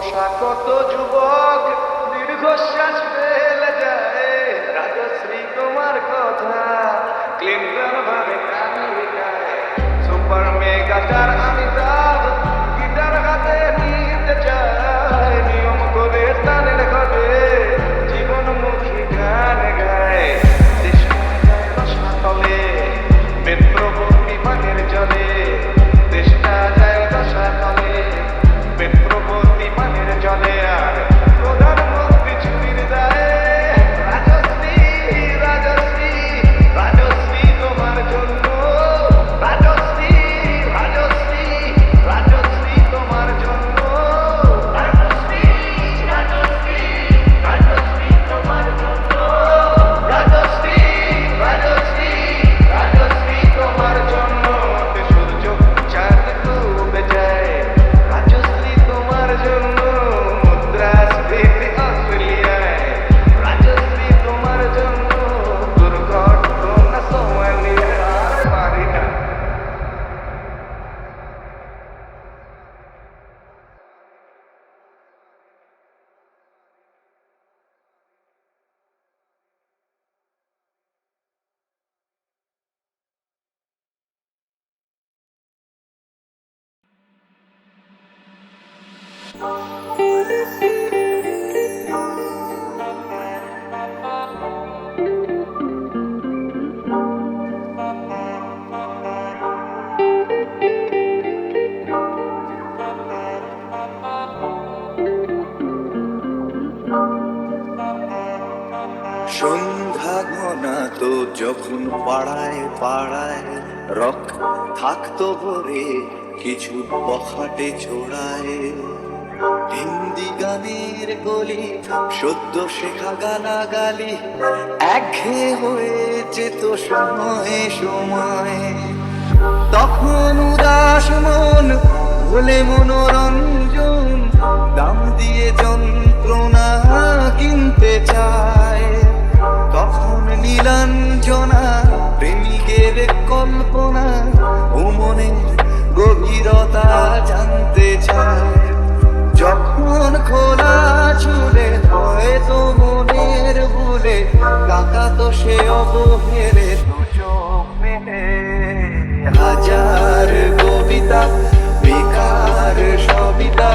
বসা কত যুবক দীর্ঘশ্বাস ফেলে যায়। রাজশ্রী তোমার কথা ক্লিন্টন ভাবে কানে বিকায়। সুপার মেগাটার আমি দাব গিটার হাতে নিতে চাই নিয়ম করে তানের ঘটে জীবনমুখী গান গায়। দেশ তলে, মেট্রো বিমানের জলে। রক থাকতো ভরে, কিছু বখাটে ছোড়ায় হিন্দি গানের গলি সদ্য শেখা গালাগালি একঘে হয়ে যেত সময়ে সময়। তখন উদাস মন, বলে মনোরঞ্জন, দাম দিয়ে যন্ত্রণা কিনতে চায়। তখন নীলাঞ্জনা প্রেমিকের কল্পনা ও মনের গভীরতা জানতে চায়। যখন খোলা চুলে হয়তো মনের ভুলে কাকা তো সে অবহেলে দু চোখ মেলে। হাজার কবিতা, বেকার সবিতা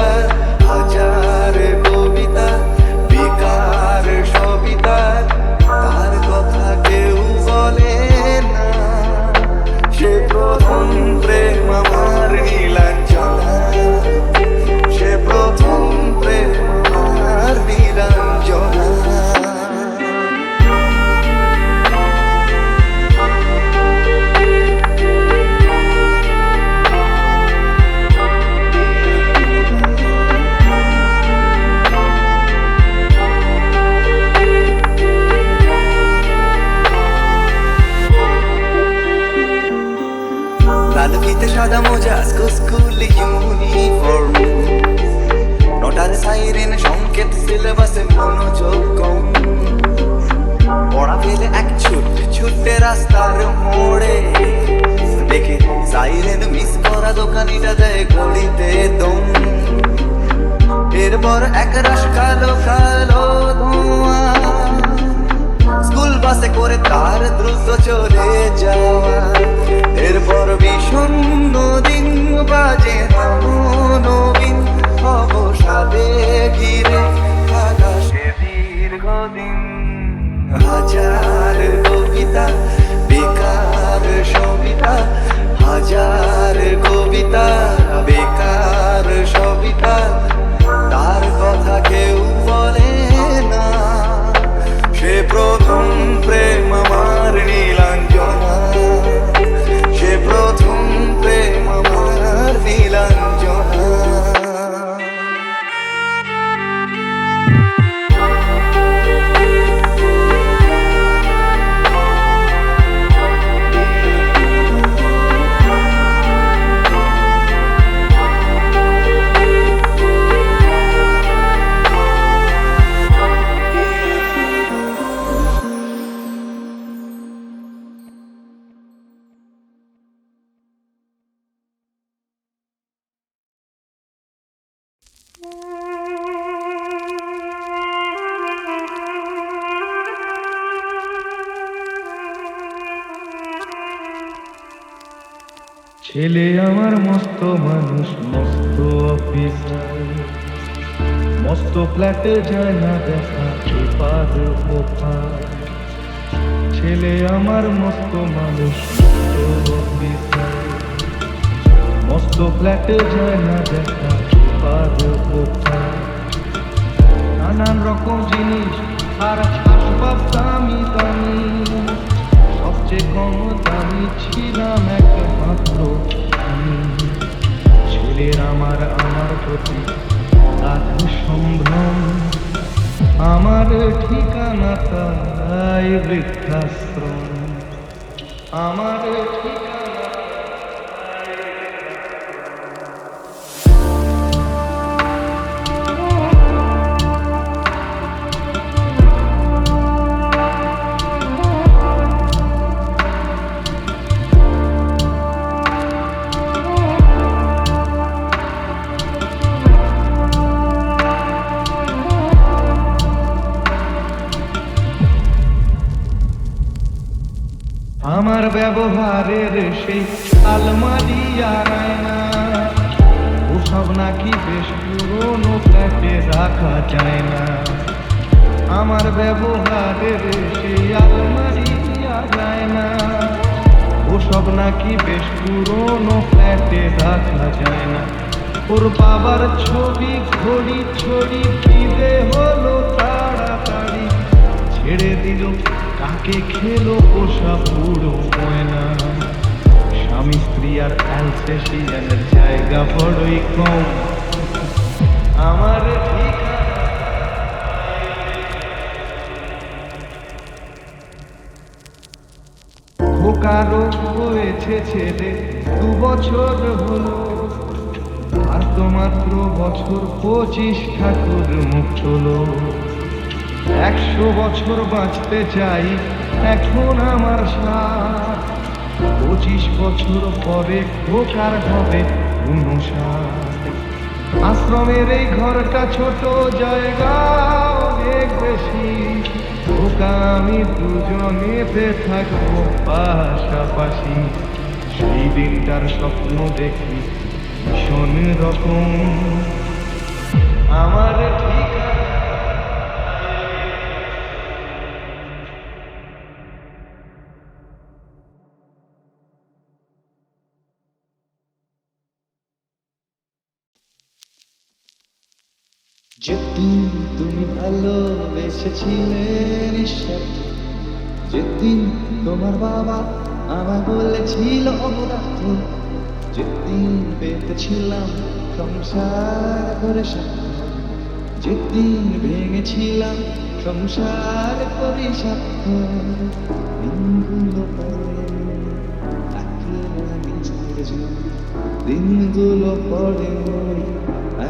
স্কুল ইউনিফর্ম নটার সাইরেন সংকেত সিলেবাসে মনোযোগ কম পড়া ফেলে এক ছুট ছুটে রাস্তার মোড়ে দেখে সাইরেন মিস করা দোকানিটা দেয় ঘড়িতে দম এরপর এক রাস কালো কালো ধোঁয়া বাসে করে তার দ্রুত চলে যাওয়া। এরপর বিষণ্ণ দিন বাজে নবীন অবসাদে ঘিরে। ছেলে আমার মস্ত মানুষ, মস্ত অফিসার মস্ত ফ্ল্যাটে যায় না দেখা, এপার ছেলে আমার মস্ত মানুষ, মস্ত অফিসার মস্ত ফ্ল্যাটে যায় না দেখা, এপার নানান রকম জিনিস, আর আসবাব দামি দামি। সবচেয়ে কম দামি ছিলাম একমাত্র আমার আমার প্রতি আধ সম্ভ্রম আমার ঠিকানা তাই বৃদ্ধাশ্রম। আমার ঠিকানা আমার ব্যবহারের সেই আলমারি আয়না। ওসব নাকি বেশ পুরনো ফ্ল্যাটে রাখা যায় না। আমার ব্যবহারের সেই আলমারি দেওয়া যায় না ওসব নাকি বেশ পুরনো ফ্ল্যাটে রাখা যায় না। ওর বাবার ছবি ঘড়ি ছড়ি কিনে হলো তাড়াতাড়ি ছেড়ে দিল। কাকে খেলো পোষা পুরো ময়না? স্বামী স্ত্রী আর জায়গা বড়ই কম। আমার হয়েছে ছেলে, দু বছর হলো। আর তো মাত্র বছর পঁচিশ ঠাকুর মুখ হলো একশো বছর বাঁচতে চাই এখন আমার সাথ। পঁচিশ বছর পরে খোকার হবে আশ্রমের এই ঘরটা ছোট জায়গা অনেক বেশি। খোকা, আমি দুজনেতে থাকব পাশাপাশি। সেই দিনটার স্বপ্ন দেখি ভীষণ রকম। আমার যেদিন তুমি ভালোবেসেছিলে নিঃশব্দ যেদিন তোমার বাবা আমায় বলেছিল অপদার্থ, যেদিন পেতেছিলাম সংসার করে যেদিন ভেঙেছিলাম সংসার করে সাধ্য দিনগুলো পরে একলা নিজের দিনগুলো পরে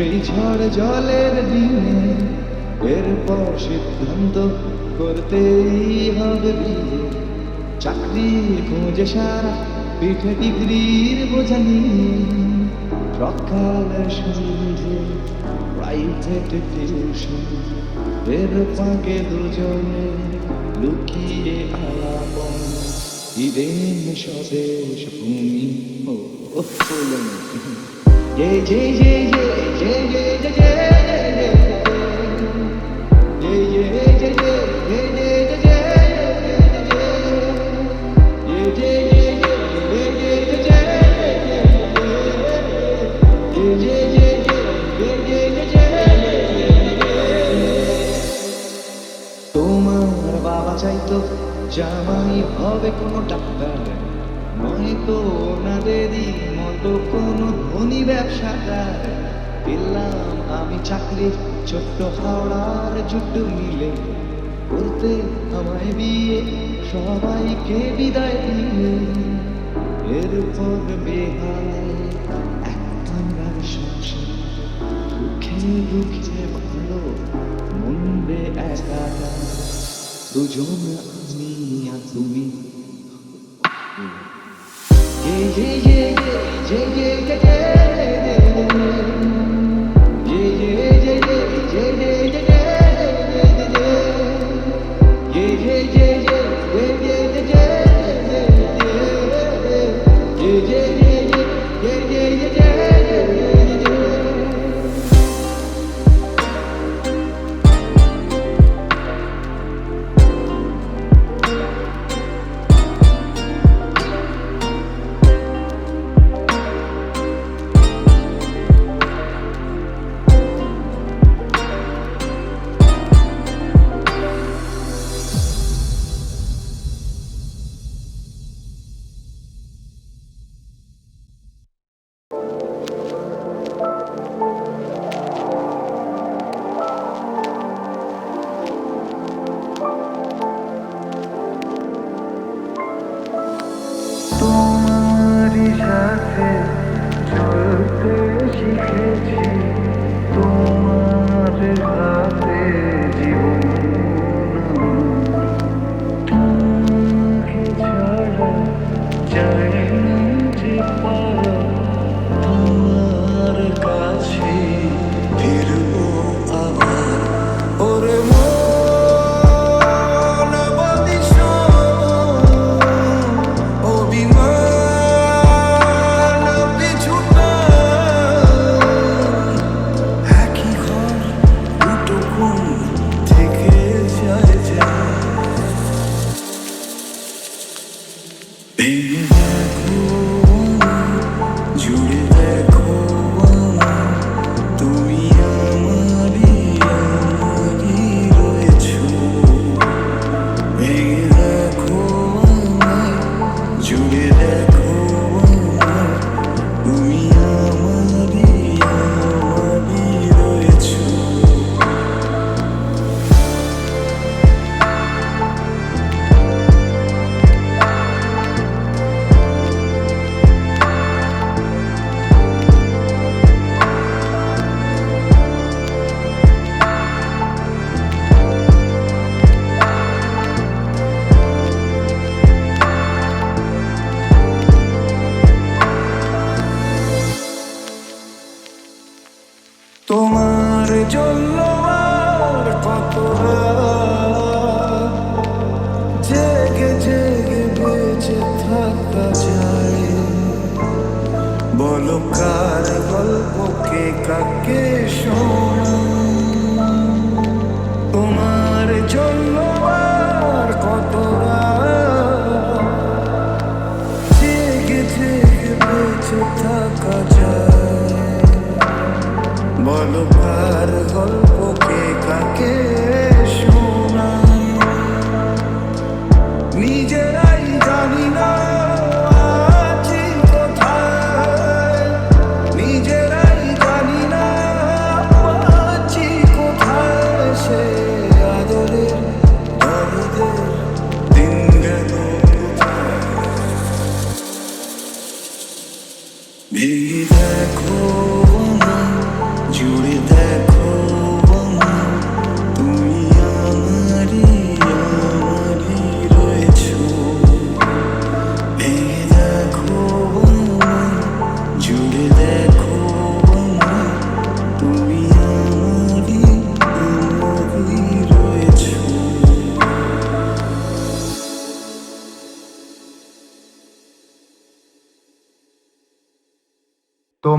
সেই ঝড় জলের দিনে এরপর সিদ্ধান্ত করতেই হবে বিয়ে। চাকরির খোঁজে সারা পিঠে ডিগ্রির বোঝা নিয়ে সকাল সন্ধে প্রাইভেট টিউশন। এর পাকে দুজনে লুকিয়ে আলাপন ইদেন স্বদেশ ভূমি ও তোমার বাবা চাইতো জামাই হবে কোনো ডাক্তার নয়তো ওনাদেরই তো কোনো ধনী ব্যবসাদার পেলাম আমি চাকরির ছোট্ট হাওড়ার জুট মিলে। বলতে আমায় বিয়ে সবাইকে বিদায় দিলে। এরপর বেহালে সংসার দুঃখে দুঃখে ভালো মন্দে একা। দুজন আমি আর তুমি। yeah, yeah, yeah. J.J.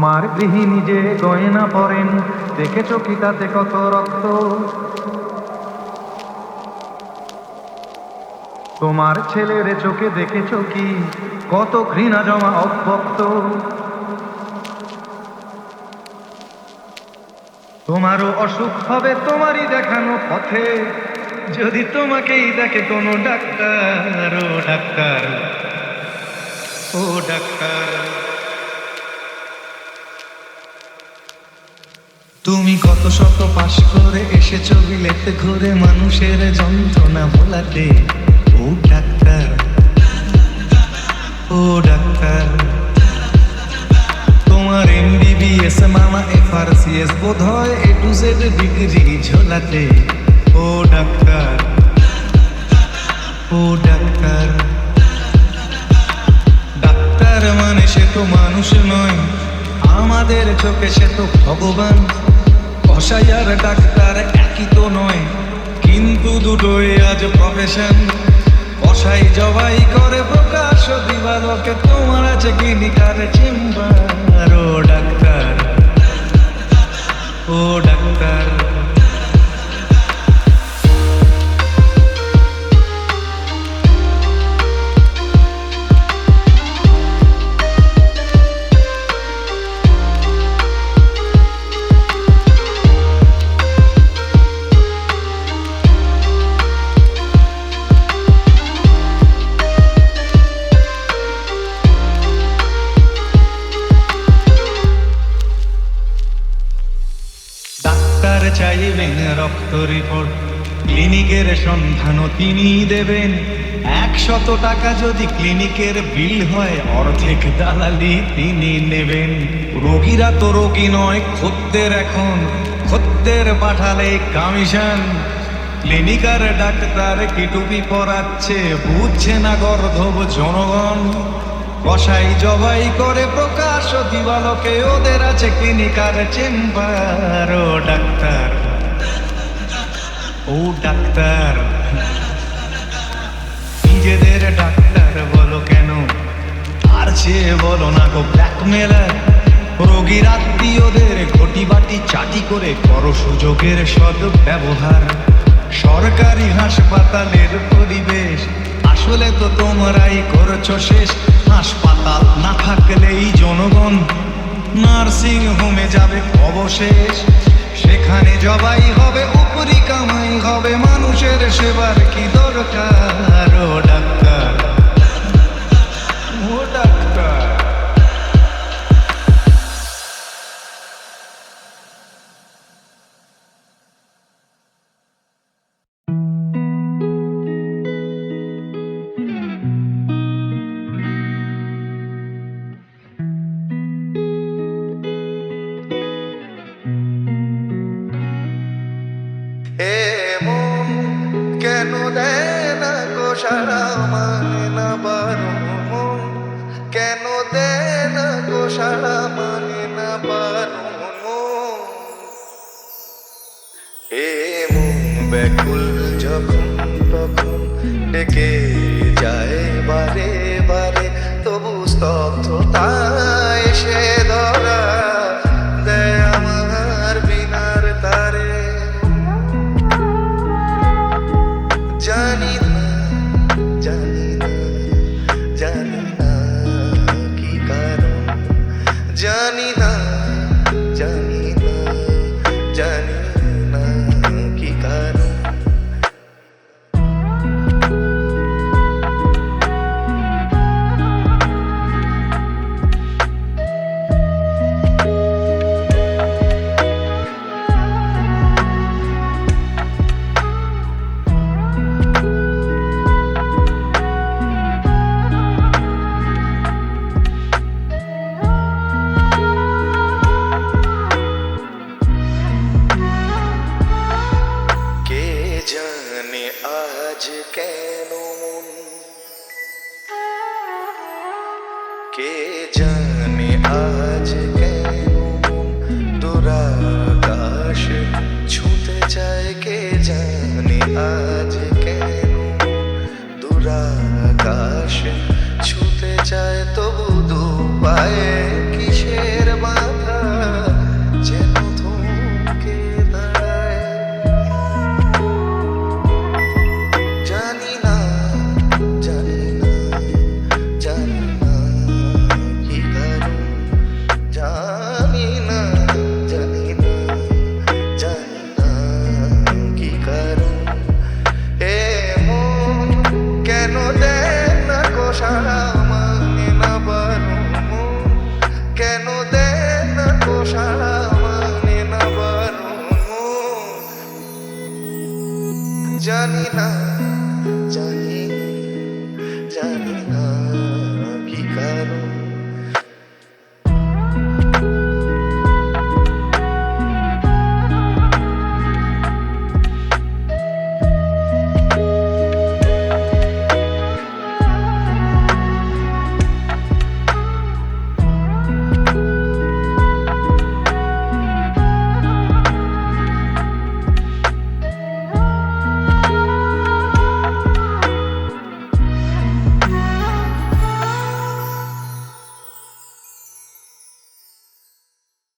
তোমার গৃহিণী যে গয়না পরেন। দেখেছ কি তাতে কত রক্ত? তোমার ছেলের চোখে দেখেছ কি? কত ঘৃণা জমা অভক্ত তোমারও অসুখ হবে, তোমারই দেখানো পথে। যদি তোমাকেই দেখে কোনো ডাক্তার, ও ডাক্তার ও ডাক্তার। তুমি কত শত পাশ করে এসেছ বিলেতে ঘুরে মানুষের যন্ত্রণা ভোলাতে। ও ডাক্তার ও ডাক্তার। তোমার এমবিবিএস, মামা এফআরসিএস বোধ হয় এ টু জেড ডিগ্রি ঝোলাতে। ও ডাক্তার ও ডাক্তার। ডাক্তার মানে সে তো মানুষ নয়, আমাদের চোখে সে তো ভগবান। আর ডাক্তার একই তো নয়, কিন্তু দুটোই আজ প্রফেশন কষাই জবাই করে প্রকাশ দিবালকে তোমার আছে ক্লিনিকার চেম্বার ও ডাক্তার ও ডাক্তার। সন্ধানও তিনি দেবেন? একশত টাকা যদি ক্লিনিকের বিল হয়, অর্ধেক দালালি তিনি নেবেন। রোগীরা তো রোগী নয়, খদ্দের এখন। খদ্দের পাঠালে কমিশন। ক্লিনিকার ডাক্তার কি টুপি পরাচ্ছে, বুঝছে না গর্ধব জনগণ। কষাই জবাই করে প্রকাশ দিবালকে, ওদের আছে ক্লিনিকার চেম্বার। ও ডাক্তার। ও ডাক্তার। নিজেদের ডাক্তার বলো কেন? আর চেয়ে বলো না গো ব্ল্যাকমেলার রোগীর আত্মীয়দের ঘটি বাটি চাটি করে করো সুযোগের সদ ব্যবহার সরকারি হাসপাতালের পরিবেশ, আসলে তো তোমরাই করছ শেষ। হাসপাতাল না থাকলেই জনগণ নার্সিং হোমে যাবে অবশেষ। সেখানে জবাই হবে উপরি কামাই হবে মানুষের সেবার কি দরকার? ডাক্তার কেন মন কে জানে আজ কেন দুরাকাশ ছুতে চায় কে জানে আজ